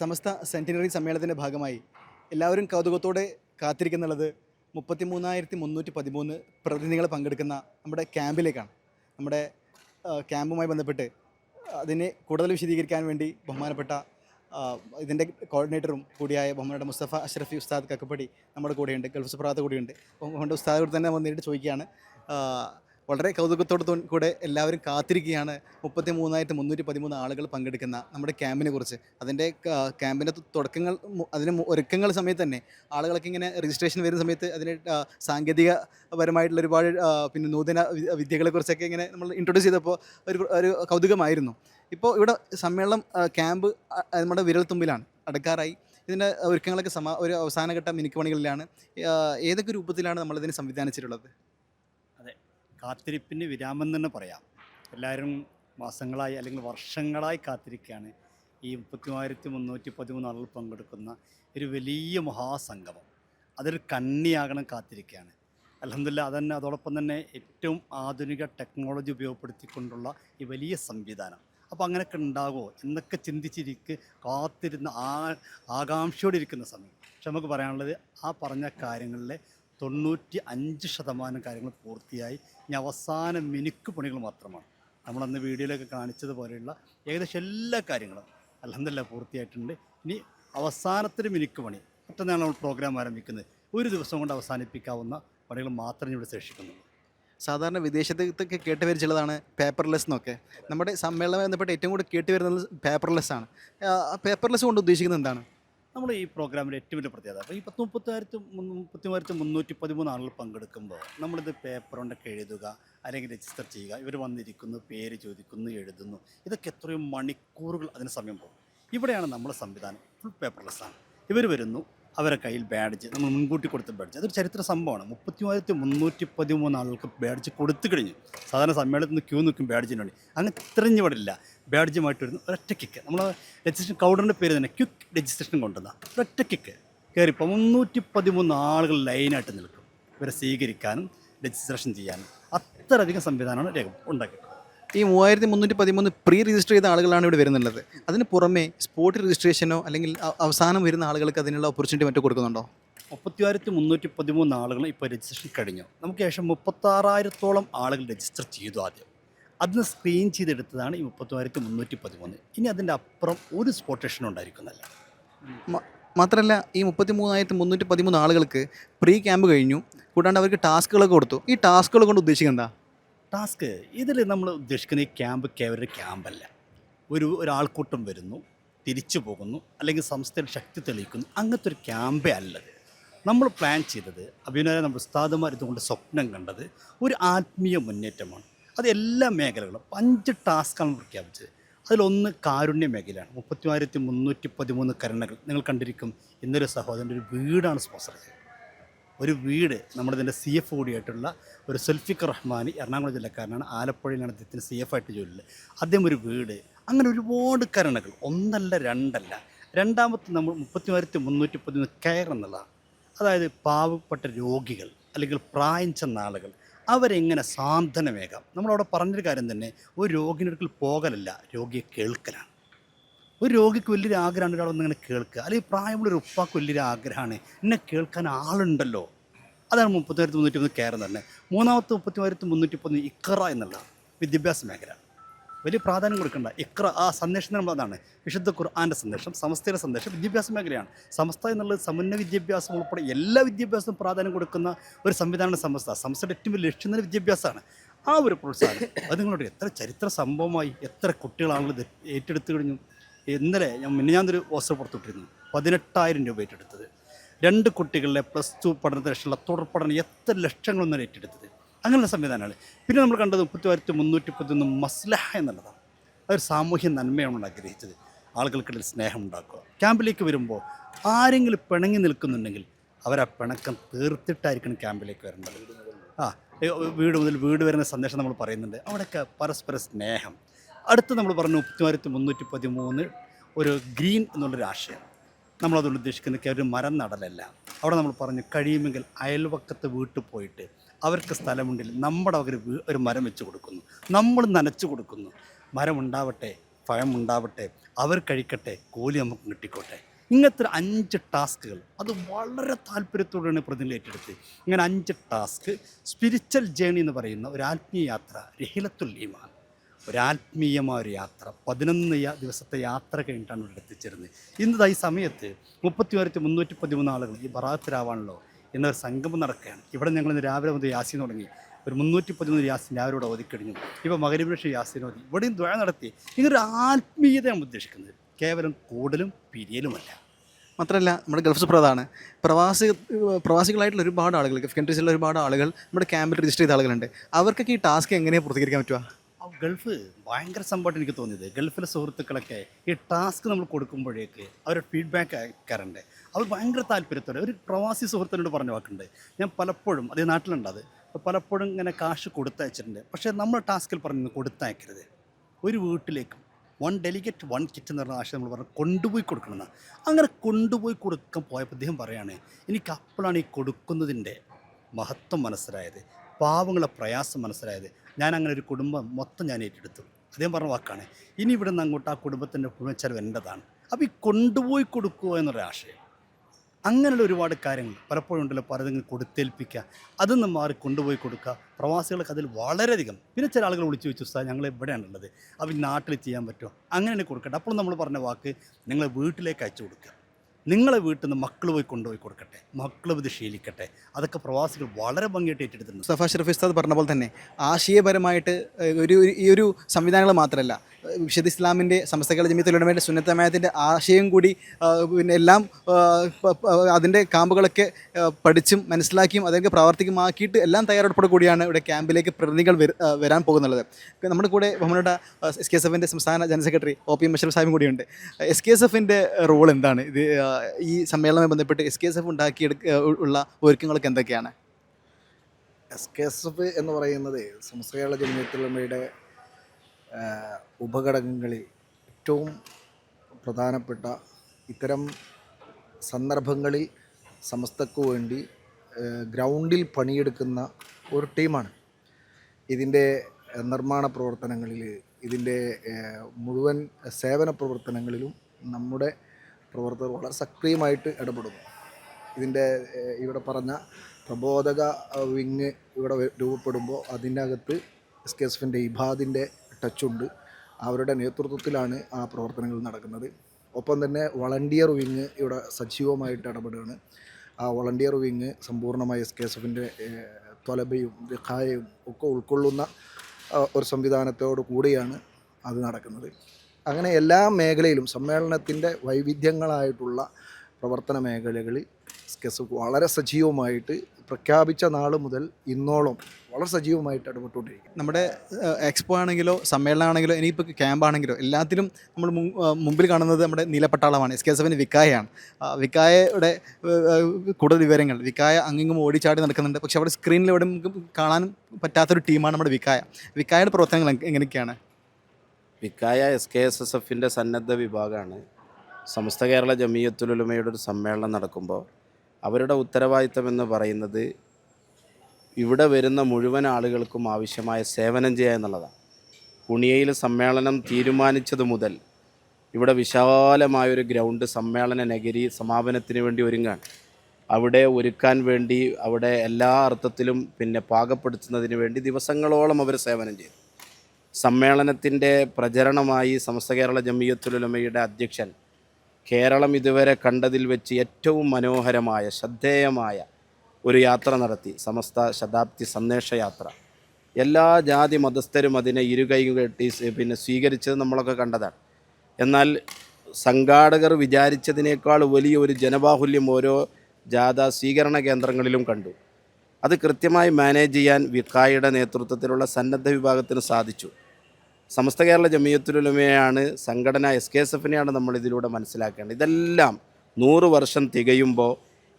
സമസ്ത centenary സമ്മേളനത്തിന്റെ ഭാഗമായി എല്ലാവരും കൗതുകത്തോടെ കാത്തിരിക്കുന്നുള്ളത് മുപ്പത്തി മൂന്നായിരത്തി മുന്നൂറ്റി പതിമൂന്ന് പ്രതിനിധികൾ പങ്കെടുക്കുന്ന നമ്മുടെ ക്യാമ്പിലേക്കാണ്. നമ്മുടെ ക്യാമ്പുമായി ബന്ധപ്പെട്ട് അതിനെ കൂടുതൽ വിശദീകരിക്കാൻ വേണ്ടി ബഹുമാനപ്പെട്ട ഇതിന്റെ കോർഡിനേറ്ററും കൂടിയായ ബഹുമാനപ്പെട്ട മുസ്തഫ അഷ്റഫി ഉസ്താദ് കക്കപ്പടി നമ്മുടെ കൂടെയുണ്ട് ഗൾഫ് സുപ്രാത്ത് കൂടിയുണ്ട്. ബഹുമാനപ്പെട്ട കൂടെ തന്നെ നേരിട്ട് ചോദിക്കുകയാണ്. വളരെ കൗതുകത്തോടു കൂടെ എല്ലാവരും കാത്തിരിക്കുകയാണ്. മുപ്പത്തി മൂന്നായിരത്തി മുന്നൂറ്റി പതിമൂന്ന് ആളുകൾ പങ്കെടുക്കുന്ന നമ്മുടെ ക്യാമ്പിനെ കുറിച്ച്. അതിന്റെ ക്യാമ്പിന്റെ തുടക്കങ്ങൾ അതിന് ഒരുക്കങ്ങൾ സമയത്ത് തന്നെ ആളുകളൊക്കെ ഇങ്ങനെ രജിസ്ട്രേഷൻ വരുന്ന സമയത്ത് അതിന് സാങ്കേതികപരമായിട്ടുള്ള ഒരുപാട് പിന്നെ നൂതന വിദ്യകളെക്കുറിച്ചൊക്കെ ഇങ്ങനെ നമ്മൾ ഇൻട്രൊഡ്യൂസ് ചെയ്തപ്പോൾ ഒരു ഒരു കൗതുകമായിരുന്നു. ഇപ്പോൾ ഇവിടെ സമ്മേളനം ക്യാമ്പ് നമ്മുടെ വിരൽത്തുമ്പിലാണ്. അടുക്കാറായി. ഇതിന്റെ ഒരുക്കങ്ങളൊക്കെ സമാ ഒരു അവസാനഘട്ട മിനുക്കുപണികളിലാണ് ഏതൊക്കെ രൂപത്തിലാണ് നമ്മളിതിനെ സംവിധാനിച്ചിട്ടുള്ളത്? കാത്തിരിപ്പിന് വിരാമം തന്നെ പറയാം. എല്ലാവരും മാസങ്ങളായി അല്ലെങ്കിൽ വർഷങ്ങളായി കാത്തിരിക്കുകയാണ്. ഈ മുപ്പത്തി മൂവായിരത്തി മുന്നൂറ്റി പതിമൂന്ന് ആളുകൾ പങ്കെടുക്കുന്ന ഒരു വലിയ മഹാസംഗമം. അതൊരു കണ്ണിയാകണം കാത്തിരിക്കുകയാണ്. അലഹമില്ല അതന്നെ അതോടൊപ്പം തന്നെ ഏറ്റവും ആധുനിക ടെക്നോളജി ഉപയോഗപ്പെടുത്തിക്കൊണ്ടുള്ള ഈ വലിയ സംവിധാനം. അപ്പോൾ അങ്ങനെയൊക്കെ ഉണ്ടാകുമോ? എന്നൊക്കെ ചിന്തിച്ചിരിക്ക് കാത്തിരുന്ന ആ ആകാംക്ഷയോടെ ഇരിക്കുന്ന സമയം. പക്ഷെ നമുക്ക് പറയാനുള്ളത് ആ പറഞ്ഞ കാര്യങ്ങളിലെ തൊണ്ണൂറ്റി അഞ്ച് ശതമാനം കാര്യങ്ങൾ പൂർത്തിയായി. ഇനി അവസാന മിനുക്ക് പണികൾ മാത്രമാണ്. നമ്മളന്ന് വീഡിയോയിലൊക്കെ കാണിച്ചതുപോലെയുള്ള ഏകദേശം എല്ലാ കാര്യങ്ങളും അലഹമില്ല പൂർത്തിയായിട്ടുണ്ട്. ഇനി അവസാനത്തിന് മിനുക്ക് പണി. മറ്റന്നാണ് നമ്മൾ പ്രോഗ്രാം ആരംഭിക്കുന്നത്. ഒരു ദിവസം കൊണ്ട് അവസാനിപ്പിക്കാവുന്ന പണികൾ മാത്രമേ ഇവിടെ ശേഷിക്കുന്നുള്ളൂ സാധാരണ വിദേശത്തൊക്കെ കേട്ട് വരിച്ചുള്ളതാണ് പേപ്പർലെസ് എന്നൊക്കെ. നമ്മുടെ സമ്മേളനം ബന്ധപ്പെട്ട് ഏറ്റവും കൂടുതൽ കേട്ട് വരുന്നത് പേപ്പർലെസ് ആണ് പേപ്പർലെസ് കൊണ്ട് ഉദ്ദേശിക്കുന്നത് എന്താണ്? നമ്മൾ ഈ പ്രോഗ്രാമിന്റെ ഏറ്റവും വലിയ പ്രത്യേകത. അപ്പോൾ ഈ പത്ത് മുപ്പത്തായിരത്തി മുപ്പത്തി മൂവായിരത്തി മുന്നൂറ്റി പതിമൂന്ന് ആളുകൾ പങ്കെടുക്കുമ്പോൾ നമ്മളിത് പേപ്പർ കൊണ്ടൊക്കെ എഴുതുക അല്ലെങ്കിൽ രജിസ്റ്റർ ചെയ്യുക ഇവർ വന്നിരിക്കുന്നു പേര് ചോദിക്കുന്നു എഴുതുന്നു. ഇതൊക്കെ എത്രയോ മണിക്കൂറുകൾ അതിന് സമയം പോകും. ഇവിടെയാണ് നമ്മുടെ സംവിധാനം. ഫുൾ പേപ്പർലെസ്സാണ് ഇവർ വരുന്നു അവരെ കയ്യിൽ ബാഡ്ജ് നമ്മൾ മുൻകൂട്ടി കൊടുത്ത ബാഡ്ജ്. അതൊരു ചരിത്ര സംഭവമാണ്. മുപ്പത്തി മൂവായിരത്തി മുന്നൂറ്റി പതിമൂന്ന് ആളുകൾക്ക് ബാഡ്ജ് കൊടുത്തു കഴിഞ്ഞു. സാധാരണ സമ്മേളനത്തിൽ നിന്ന് ക്യൂ നിൽക്കും ബാഡ്ജിന് വേണ്ടി. അങ്ങനെ തിരഞ്ഞു പാടില്ല ബാഡ്ജുമായിട്ട് വരുന്ന ഒരൊറ്റ കിക്ക് നമ്മൾ രജിസ്ട്രേഷൻ കൗണ്ടറിന്റെ പേര് തന്നെ ക്വിക്ക് രജിസ്ട്രേഷൻ കൊണ്ടുവന്ന ഒരൊറ്റ കിക്ക് കയറിപ്പോൾ മുന്നൂറ്റി പതിമൂന്ന് ആളുകൾ ലൈനായിട്ട് നിൽക്കും. ഇവരെ സ്വീകരിക്കാനും രജിസ്ട്രേഷൻ ചെയ്യാനും അത്രയധികം സംവിധാനമാണ് രേഖ ഉണ്ടാക്കിയത് ഈ മൂവായിരത്തി മുന്നൂറ്റി പതിമൂന്ന് പ്രീ രജിസ്റ്റർ ചെയ്ത ആളുകളാണ് ഇവിടെ വരുന്നുള്ളത്. അതിന് പുറമെ സ്പോട്ട് രജിസ്ട്രേഷനോ അല്ലെങ്കിൽ അവസാനം വരുന്ന ആളുകൾക്ക് അതിനുള്ള ഓപ്പർച്യൂണിറ്റി മറ്റോ കൊടുക്കുന്നുണ്ടോ? മുപ്പത്തിയായിരത്തി മുന്നൂറ്റി പതിമൂന്ന് ആളുകൾ ഇപ്പോൾ രജിസ്ട്രേഷൻ കഴിഞ്ഞു. നമുക്ക് ശേഷം മുപ്പത്താറായിരത്തോളം ആളുകൾ രജിസ്റ്റർ ചെയ്തു ആദ്യം. അതിന് സ്ക്രീൻ ചെയ്തെടുത്തതാണ് ഈ മുപ്പത്തിയായിരത്തി മുന്നൂറ്റി പതിമൂന്ന് ഇനി അതിന്റെ അപ്പുറം ഒരു സ്പോട്ടേഷൻ ഉണ്ടായിരിക്കുന്നല്ല മാത്രമല്ല ഈ മുപ്പത്തി മൂവായിരത്തി മുന്നൂറ്റി പതിമൂന്ന് ആളുകൾക്ക് പ്രീ ക്യാമ്പ് കഴിഞ്ഞു. കൂടാണ്ട് അവർക്ക് ടാസ്കുകളൊക്കെ കൊടുത്തു. ഈ ടാസ്കുകൾ കൊണ്ട് ഉദ്ദേശിക്കുന്നത് എന്താ? ടാസ്ക്. ഇതിൽ നമ്മൾ ഉദ്ദേശിക്കുന്ന ഈ ക്യാമ്പ് കേവലൊരു ക്യാമ്പല്ല. ഒരു ഒരാൾക്കൂട്ടം വരുന്നു തിരിച്ചു പോകുന്നു അല്ലെങ്കിൽ സംസ്ഥയിൽ ശക്തി തെളിയിക്കുന്നു. അങ്ങനത്തെ ഒരു ക്യാമ്പേ അല്ലത്. നമ്മൾ പ്ലാൻ ചെയ്തത് അഭിനയ നമ്മുടെ ഉസ്താദുമാർ ഇതുകൊണ്ട് സ്വപ്നം കണ്ടത് ഒരു ആത്മീയ മുന്നേറ്റമാണ്. അത് എല്ലാ മേഖലകളും അഞ്ച് ടാസ്ക്കാണ് പ്രഖ്യാപിച്ചത്. അതിലൊന്ന് കാരുണ്യ മേഖലയാണ്. മുപ്പത്തിമായിരത്തി മുന്നൂറ്റി പതിമൂന്ന് കരുണകൾ നിങ്ങൾ കണ്ടിരിക്കും. ഇന്നൊരു സഹോദരന്റെ ഒരു വീടാണ് സ്പോൺസർ ചെയ്തത്. ഒരു വീട് നമ്മുടെ ഇതിന്റെ സി എഫ് കൂടിയായിട്ടുള്ള ഒരു സുൽഫിഖർ റഹ്മാനി എറണാകുളം ജില്ലക്കാരനാണ്. ആലപ്പുഴയിലാണ് അദ്ദേഹത്തിന് സി എഫ് ആയിട്ട് ജോലിയിൽ അദ്ദേഹം ഒരു വീട് അങ്ങനെ ഒരുപാട് കരുണകൾ ഒന്നല്ല രണ്ടല്ല. രണ്ടാമത്തെ നമ്മൾ മുപ്പത്തിമായിരത്തി മുന്നൂറ്റി പതിമൂന്ന് കെയർ എന്നുള്ളതാണ്. അതായത് പാവപ്പെട്ട രോഗികൾ അല്ലെങ്കിൽ പ്രായം ചെന്ന ആളുകൾ അവരെങ്ങനെ സാന്ത്വനമേകാം? നമ്മളവിടെ പറഞ്ഞൊരു കാര്യം തന്നെ ഒരു രോഗിനടുക്കൽ പോകലല്ല രോഗിയെ കേൾക്കലാണ്. ഒരു രോഗിക്ക് വലിയൊരു ആഗ്രഹമാണ് ഒരാൾ ഒന്നിങ്ങനെ കേൾക്കുക. അല്ലെങ്കിൽ പ്രായമുള്ളൊരു ഉപ്പാക്ക് വലിയൊരു ആഗ്രഹമാണ്. എന്നെ കേൾക്കാൻ ആളുണ്ടല്ലോ. അതാണ് മുപ്പത്തിയായിരത്തി മുന്നൂറ്റി ഒന്ന് കയറും തന്നെ. മൂന്നാമത്തെ മുപ്പത്തിയായിരത്തി മുന്നൂറ്റി ഒന്ന് ഇക്കറ എന്നുള്ള വിദ്യാഭ്യാസ മേഖല. വലിയ പ്രാധാന്യം കൊടുക്കേണ്ട. ഇക്ര ആ സന്ദേശം നമ്മൾ അതാണ് വിശുദ്ധ ഖുർആാന്റെ സന്ദേശം സമസ്തയുടെ സന്ദേശം വിദ്യാഭ്യാസ മേഖലയാണ്. സമസ്ത എന്നുള്ളത് സമന്വയ വിദ്യാഭ്യാസം ഉൾപ്പെടെ എല്ലാ വിദ്യാഭ്യാസവും പ്രാധാന്യം കൊടുക്കുന്ന ഒരു സംവിധാനമാണ് സമസ്ത. സമസ്തയുടെ ഏറ്റവും വലിയ ലക്ഷ്യം തന്നെ വിദ്യാഭ്യാസമാണ്. ആ ഒരു പ്രോത്സാഹനം. അത് നിങ്ങളോട് എത്ര ചരിത്ര സംഭവമായി എത്ര കുട്ടികളാണുള്ളത് ഏറ്റെടുത്തു കഴിഞ്ഞു. ഇന്നലെ ഞാൻ മിനിഞ്ഞാന്നൊരു പോസ്റ്റർ പുറത്തുവിട്ടിരുന്നു. പതിനെട്ടായിരം രൂപ ഏറ്റെടുത്തത്. രണ്ട് കുട്ടികളുടെ പ്ലസ് ടു പഠനത്തിന് ശേഷമുള്ള തുടർ പഠനം എത്ര ലക്ഷങ്ങളൊന്നും ഏറ്റെടുത്തത്. അങ്ങനെയുള്ള സംവിധാനമാണ് പിന്നെ നമ്മൾ കണ്ടത് മുപ്പത്തിയായിരത്തി മുന്നൂറ്റി പതിനൊന്ന് മസ്ലഹ എന്നുള്ളതാണ്. അതൊരു സാമൂഹ്യ നന്മയാണ് നമ്മൾ ആഗ്രഹിച്ചത്. ആളുകൾക്കിടയിൽ സ്നേഹം ഉണ്ടാക്കുക. ക്യാമ്പിലേക്ക് വരുമ്പോൾ ആരെങ്കിലും പിണങ്ങി നിൽക്കുന്നുണ്ടെങ്കിൽ അവരാ പിണക്കം തീർത്തിട്ടായിരിക്കണം ക്യാമ്പിലേക്ക് വരേണ്ടത്. ആ വീട് മുതൽ വീട് വരുന്ന സന്ദേശം നമ്മൾ പറയുന്നുണ്ട്. അവിടെയൊക്കെ പരസ്പര സ്നേഹം. അടുത്ത് നമ്മൾ പറഞ്ഞു മുപ്പത്തിയായിരത്തി മുന്നൂറ്റി പതിമൂന്ന് ഒരു ഗ്രീൻ എന്നുള്ളൊരു ആശയം. നമ്മളതുകൊണ്ട് ഉദ്ദേശിക്കുന്നത് ഒരു മരം നടലല്ല. അവിടെ നമ്മൾ പറഞ്ഞു കഴിയുമെങ്കിൽ അയൽവക്കത്ത് വീട്ടിൽ പോയിട്ട് അവർക്ക് സ്ഥലമുണ്ടിൽ നമ്മുടെ അവർ ഒരു മരം വെച്ച് കൊടുക്കുന്നു. നമ്മൾ നനച്ചു കൊടുക്കുന്നു. മരം ഉണ്ടാവട്ടെ പഴം ഉണ്ടാവട്ടെ അവർ കഴിക്കട്ടെ കൂലി നമുക്ക് കിട്ടിക്കോട്ടെ. ഇങ്ങനത്തെ അഞ്ച് ടാസ്കുകൾ. അത് വളരെ താല്പര്യത്തോടെയാണ് പ്രതിനിധി ഏറ്റെടുത്ത് ഇങ്ങനെ അഞ്ച് ടാസ്ക് സ്പിരിച്വൽ ജേണി എന്ന് പറയുന്ന ഒരു ആത്മീയ യാത്ര രഹിലത്തുൽ ഈമാൻ ഒരു ആത്മീയമായ ഒരു യാത്ര പതിനൊന്ന് ദിവസത്തെ യാത്ര കഴിഞ്ഞിട്ടാണ് ഇവിടെ എത്തിച്ചേരുന്നത്. ഇന്നതാ ഈ സമയത്ത് മുപ്പത്തി ഒരത്തി മുന്നൂറ്റി പതിമൂന്ന് ആളുകൾ ഈ ബറാത്തിലാവാണല്ലോ എന്നൊരു സംഗമം നടക്കുകയാണ്. ഇവിടെ ഞങ്ങൾ ഇന്ന് രാവിലെ മുതൽ യാസിൻ തുടങ്ങി. ഒരു മുന്നൂറ്റി പതിമൂന്ന് യാസിൻ രാവിലെ ഓതിക്കഴിഞ്ഞു. ഇപ്പോൾ മകരവിഷ യാസിൻ ഓതി. ഇവിടെയും ദ്വഴ നടത്തി. ഇങ്ങനൊരു ആത്മീയതയാണ് ഉദ്ദേശിക്കുന്നത്. കേവലം കൂടലും പിരിയലുമല്ല. മാത്രമല്ല നമ്മുടെ ഗൾഫ് സുപ്രധാണ് പ്രവാസി പ്രവാസികളായിട്ടുള്ള ഒരുപാട് ആളുകൾ ഗൾഫ് കൺട്രീസിലുള്ള ഒരുപാട് ആളുകൾ നമ്മുടെ ക്യാമ്പിൽ രജിസ്റ്റർ ചെയ്ത ആളുകളുണ്ട്. അവർക്കൊക്കെ ഈ ടാസ്ക് എങ്ങനെയാണ് പൂർത്തീകരിക്കാൻ പറ്റുക? ഗൾഫ് ഭയങ്കര സംഭവമായിട്ട് എനിക്ക് തോന്നിയത്. ഗൾഫിലെ സുഹൃത്തുക്കളൊക്കെ ഈ ടാസ്ക് നമ്മൾ കൊടുക്കുമ്പോഴേക്ക് അവരുടെ ഫീഡ്ബാക്ക് അയക്കാറുണ്ട് അവർ ഭയങ്കര താല്പര്യത്തോടെ ഒരു പ്രവാസി സുഹൃത്തിനോട് പറഞ്ഞ വാക്കുണ്ട്. ഞാൻ പലപ്പോഴും അതേ നാട്ടിലുണ്ട് അത്. പലപ്പോഴും ഇങ്ങനെ കാശ് കൊടുത്തയച്ചിട്ടുണ്ട്. പക്ഷേ നമ്മൾ ടാസ്കിൽ പറഞ്ഞു കൊടുത്തയക്കരുത്. ഒരു വീട്ടിലേക്കും വൺ ഡെലിഗേറ്റ് വൺ കിറ്റ് എന്ന് പറഞ്ഞ ആശയം നമ്മൾ പറഞ്ഞു കൊണ്ടുപോയി കൊടുക്കണമെന്ന്. അങ്ങനെ കൊണ്ടുപോയി കൊടുക്കാൻ പോയപ്പോൾ അദ്ദേഹം പറയാണ് എനിക്ക് അപ്പോഴാണ് ഈ കൊടുക്കുന്നതിന്റെ മഹത്വം മനസ്സിലായത്. പാവങ്ങളെ പ്രയാസം മനസ്സിലായത്. ഞാൻ അങ്ങനെ ഒരു കുടുംബം മൊത്തം ഞാൻ ഏറ്റെടുത്തു. അദ്ദേഹം പറഞ്ഞ വാക്കാണ് ഇനി ഇവിടെ നിന്ന് അങ്ങോട്ട് ആ കുടുംബത്തിന്റെ കുടുംബച്ചെലവ് ചെലവ് എന്റെതാണ് അപ്പോൾ ഈ കൊണ്ടുപോയി കൊടുക്കുക എന്നൊരു ആശയം. അങ്ങനെയുള്ള ഒരുപാട് കാര്യങ്ങൾ പലപ്പോഴും ഉണ്ടല്ലോ പലതെങ്കിലും കൊടുത്തേൽപ്പിക്കുക അതൊന്നും മാറി കൊണ്ടുപോയി കൊടുക്കുക. പ്രവാസികൾക്ക് അതിൽ വളരെയധികം പിന്നെ ചില ആളുകൾ വിളിച്ചു ചോദിച്ചു സാർ ഞങ്ങൾ എവിടെയാണുള്ളത് അവർ നാട്ടിൽ ചെയ്യാൻ പറ്റുമോ? അങ്ങനെ കൊടുക്കട്ടെ അപ്പോൾ നമ്മൾ പറഞ്ഞ വാക്ക് നിങ്ങളെ വീട്ടിലേക്ക് അയച്ചു കൊടുക്കുക. നിങ്ങളെ വീട്ടിൽ നിന്ന് മക്കൾ പോയി കൊണ്ടുപോയി കൊടുക്കട്ടെ. മക്കൾ ഇത് ശീലിക്കട്ടെ. അതൊക്കെ പ്രവാസികൾ വളരെ ഭംഗിയായിട്ട് ഏറ്റെടുത്തിട്ടുണ്ട്. സഫാ ഷറഫ് പറഞ്ഞ പോലെ തന്നെ ആശയപരമായിട്ട് ഒരു ഈ ഒരു സംവിധാനങ്ങൾ മാത്രമല്ല വിശുദ്ധ ഇസ്ലാമിന്റെ സമസ്തകൾ ജമിയത്തുലമയുടെ സുന്നത്തമയത്തിന്റെ ആശയം കൂടി പിന്നെ എല്ലാം അതിന്റെ ക്യാമ്പുകളൊക്കെ പഠിച്ചും മനസ്സിലാക്കിയും അതൊക്കെ പ്രാവർത്തികമാക്കിയിട്ട് എല്ലാം തയ്യാറെടുപ്പോടെ കൂടിയാണ് ഇവിടെ ക്യാമ്പിലേക്ക് പ്രതിനിധികൾ വരാൻ പോകുന്നുള്ളത്. നമ്മുടെ കൂടെ ബഹുമാനയുടെ എസ് കെ എസ് എഫിന്റെ സംസ്ഥാന general secretary O P Musharaf സാഹിബും കൂടിയുണ്ട്. എസ് കെ എസ് എഫിന്റെ റോൾ എന്താണ്? ഇത് ഈ സമ്മേളനവുമായി ബന്ധപ്പെട്ട് എസ് കെ എസ് എഫ് ഉണ്ടാക്കിയെടുക്ക ഉള്ള ഒരുക്കങ്ങളൊക്കെ എന്തൊക്കെയാണ്? എസ് കെ എസ് എഫ് എന്ന് പറയുന്നത് സമസ്ത കേരള ജമിയത്തുലമയുടെ ഉപഘടകങ്ങളിൽ ഏറ്റവും പ്രധാനപ്പെട്ട ഇത്തരം സന്ദർഭങ്ങളിൽ സമസ്തക്ക് വേണ്ടി ഗ്രൗണ്ടിൽ പണിയെടുക്കുന്ന ഒരു ടീമാണ്. ഇതിന്റെ നിർമ്മാണ പ്രവർത്തനങ്ങളിൽ ഇതിന്റെ മുഴുവൻ സേവന പ്രവർത്തനങ്ങളിലും നമ്മുടെ പ്രവർത്തകർ വളരെ സക്രിയമായിട്ട് ഇടപെടുന്നു. ഇതിന്റെ ഇവിടെ പറഞ്ഞ പ്രബോധക വിങ് ഇവിടെ രൂപപ്പെടുമ്പോൾ അതിനകത്ത് എസ് കെ എസ് എഫിന്റെ ഇബാദിന്റെ ടച്ചുണ്ട്. അവരുടെ നേതൃത്വത്തിലാണ് ആ പ്രവർത്തനങ്ങൾ നടക്കുന്നത്. ഒപ്പം തന്നെ വളണ്ടിയർ വിങ് ഇവിടെ സജീവമായിട്ട് ഇടപെടുകയാണ്. ആ വളണ്ടിയർ വിങ് സമ്പൂർണമായി എസ് കെ എസ് എഫിന്റെ തൊലബയും വിഖായയും ഒക്കെ ഉൾക്കൊള്ളുന്ന ഒരു സംവിധാനത്തോടു കൂടിയാണ് അത് നടക്കുന്നത്. അങ്ങനെ എല്ലാ മേഖലയിലും സമ്മേളനത്തിന്റെ വൈവിധ്യങ്ങളായിട്ടുള്ള പ്രവർത്തന മേഖലകളിൽ സ്കെസ് വളരെ സജീവമായിട്ട് പ്രഖ്യാപിച്ച നാൾ മുതൽ ഇന്നോളം വളരെ സജീവമായിട്ട് ഇടപെട്ടുകൊണ്ടിരിക്കും നമ്മുടെ എക്സ്പോ ആണെങ്കിലോ സമ്മേളനമാണെങ്കിലോ ഇനിയിപ്പോൾ ക്യാമ്പാണെങ്കിലോ എല്ലാത്തിലും നമ്മൾ മുമ്പിൽ കാണുന്നത് നമ്മുടെ നീലപ്പട്ടാളമാണ് എസ് കെ എസ് എഫിന്റെ വിക്കായയാണ്. വിക്കായയുടെ കൂടുതൽ വിവരങ്ങൾ. വിക്കായ അങ്ങിങ്ങും ഓടിച്ചാടി നടക്കുന്നുണ്ട്. പക്ഷെ അവിടെ സ്ക്രീനിൽ എവിടെ നമുക്ക് കാണാൻ പറ്റാത്തൊരു ടീമാണ് നമ്മുടെ വിക്കായ. വിക്കായയുടെ പ്രവർത്തനങ്ങൾ എങ്- എങ്ങനെയൊക്കെയാണ്? Vikhaya S K S S എഫിന്റെ സന്നദ്ധ വിഭാഗമാണ്. സമസ്ത കേരള ജമീയത്തുലുലമയുടെ ഒരു സമ്മേളനം നടക്കുമ്പോൾ അവരുടെ ഉത്തരവാദിത്തം എന്ന് പറയുന്നത് ഇവിടെ വരുന്ന മുഴുവൻ ആളുകൾക്കും ആവശ്യമായ സേവനം ചെയ്യുക എന്നുള്ളതാണ്. പുണിയയിൽ സമ്മേളനം തീരുമാനിച്ചത് മുതൽ ഇവിടെ വിശാലമായൊരു ഗ്രൗണ്ട് സമ്മേളന നഗരി സമാപനത്തിന് വേണ്ടി ഒരുങ്ങാണ്. അവിടെ ഒരുക്കാൻ വേണ്ടി അവിടെ എല്ലാ അർത്ഥത്തിലും പിന്നെ പാകപ്പെടുത്തുന്നതിന് വേണ്ടി ദിവസങ്ങളോളം അവർ സേവനം ചെയ്തു. സമ്മേളനത്തിന്റെ പ്രചരണമായി സമസ്ത കേരള ജമീയത്തുലമയുടെ അധ്യക്ഷൻ കേരളം ഇതുവരെ കണ്ടതിൽ വെച്ച് ഏറ്റവും മനോഹരമായ ശ്രദ്ധേയമായ ഒരു യാത്ര നടത്തി. സമസ്ത ശതാബ്ദി സന്ദേശയാത്ര എല്ലാ ജാതി മതസ്ഥരും അതിനെ ഇരുകൈ കെട്ടി പിന്നെ സ്വീകരിച്ചത് നമ്മളൊക്കെ കണ്ടതാണ്. എന്നാൽ സംഘാടകർ വിചാരിച്ചതിനേക്കാൾ വലിയ ഒരു ജനബാഹുല്യം ഓരോ ജാഥ സ്വീകരണ കേന്ദ്രങ്ങളിലും കണ്ടു. അത് കൃത്യമായി മാനേജ് ചെയ്യാൻ വിക്കായുടെ നേതൃത്വത്തിലുള്ള സന്നദ്ധ വിഭാഗത്തിന് സാധിച്ചു. സമസ്ത കേരള ജമിയത്തുലുലമയാണ് സംഘടന എസ് കെ എസ് എഫിനെയാണ് നമ്മൾ ഇതിലൂടെ മനസ്സിലാക്കേണ്ടത്. ഇതെല്ലാം നൂറ് വർഷം തികയുമ്പോൾ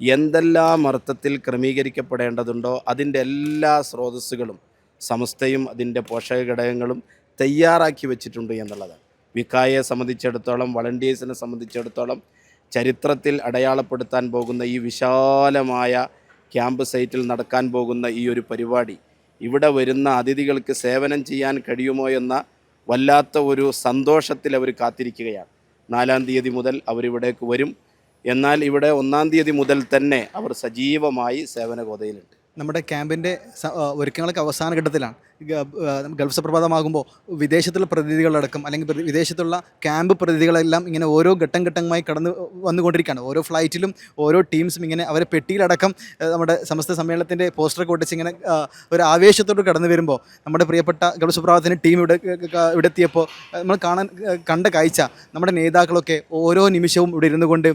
എന്തെല്ലാം അർത്ഥത്തിൽ ക്രമീകരിക്കപ്പെടേണ്ടതുണ്ടോ അതിന്റെ എല്ലാ സ്രോതസ്സുകളും സമസ്തയും അതിന്റെ പോഷക ഘടകങ്ങളും തയ്യാറാക്കി വെച്ചിട്ടുണ്ട് എന്നുള്ളതാണ്. വിക്കായെ സംബന്ധിച്ചിടത്തോളം വളണ്ടിയേഴ്സിനെ സംബന്ധിച്ചിടത്തോളം ചരിത്രത്തിൽ അടയാളപ്പെടുത്താൻ പോകുന്ന ഈ വിശാലമായ ക്യാമ്പ് സൈറ്റിൽ നടക്കാൻ പോകുന്ന ഈ ഒരു പരിപാടി ഇവിടെ വരുന്ന അതിഥികൾക്ക് സേവനം ചെയ്യാൻ കഴിയുമോ എന്ന വല്ലാത്ത ഒരു സന്തോഷത്തിൽ അവർ കാത്തിരിക്കുകയാണ്. നാലാം തീയതി മുതൽ അവരിവിടേക്ക് വരും. എന്നാൽ ഇവിടെ ഒന്നാം തീയതി മുതൽ തന്നെ അവർ സജീവമായി സേവന ഗോതയിലുണ്ട് നമ്മുടെ ക്യാമ്പിന്റെ ഒരുക്കങ്ങളൊക്കെ അവസാന ഘട്ടത്തിലാണ്. ഗൾഫ് സുപ്രഭാതമാകുമ്പോൾ വിദേശത്തുള്ള പ്രതിനിധികളടക്കം അല്ലെങ്കിൽ വിദേശത്തുള്ള ക്യാമ്പ് പ്രതിനിധികളെല്ലാം ഇങ്ങനെ ഓരോ ഘട്ടം ഘട്ടമായി കടന്ന് വന്നുകൊണ്ടിരിക്കുകയാണ്. ഓരോ ഫ്ലൈറ്റിലും ഓരോ ടീംസും ഇങ്ങനെ അവരെ പെട്ടിയിലടക്കം നമ്മുടെ സമസ്ത സമ്മേളനത്തിന്റെ പോസ്റ്ററൊക്കെ ഒട്ടിച്ച് ഇങ്ങനെ ഒരു ആവേശത്തോട് കടന്നു വരുമ്പോൾ നമ്മുടെ പ്രിയപ്പെട്ട ഗൾഫ് സുപ്രഭാതത്തിന്റെ ടീം ഇവിടെ ഇവിടെ എത്തിയപ്പോൾ നമ്മൾ കാണാൻ കണ്ട കാഴ്ച നമ്മുടെ നേതാക്കളൊക്കെ ഓരോ നിമിഷവും ഇവിടെ ഇരുന്നുകൊണ്ട്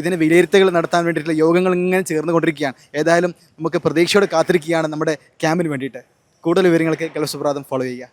ഇതിന് വിലയിരുത്തലുകൾ നടത്താൻ വേണ്ടിയിട്ടുള്ള യോഗങ്ങൾ ഇങ്ങനെ ചേർന്നുകൊണ്ടിരിക്കുകയാണ്. ഏതായാലും നമുക്ക് പ്രതീക്ഷയോടെ കാത്തിരിക്കുകയാണ് നമ്മുടെ ക്യാമ്പിന് വേണ്ടിയിട്ട്. കൂടുതൽ വിവരങ്ങൾക്ക് ഗൾഫ് സുപ്രാതം ഫോളോ ചെയ്യുക.